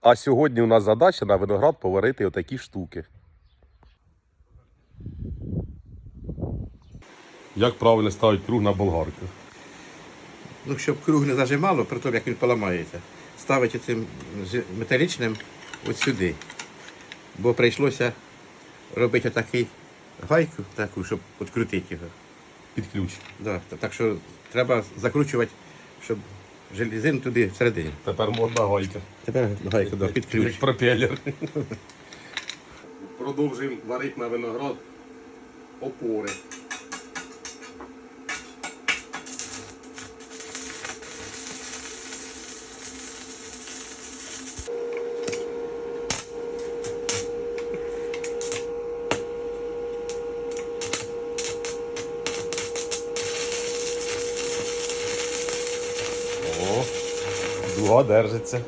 А сьогодні у нас задача на виноград поварити отакі штуки. Як правильно ставити круг на болгарку? Ну, щоб круг не зажимало, при тому, як він поламається, ставити цим металічним от сюди. Бо прийшлося робити отакий гайку, таку, щоб відкрутити його. Під ключ. Да. Так що треба закручувати, щоб железин туди всередині. Тепер можна гайка. Тепер гайка да, під ключ. Як пропелер. Продовжуємо варити на виноград опори. О, держиться.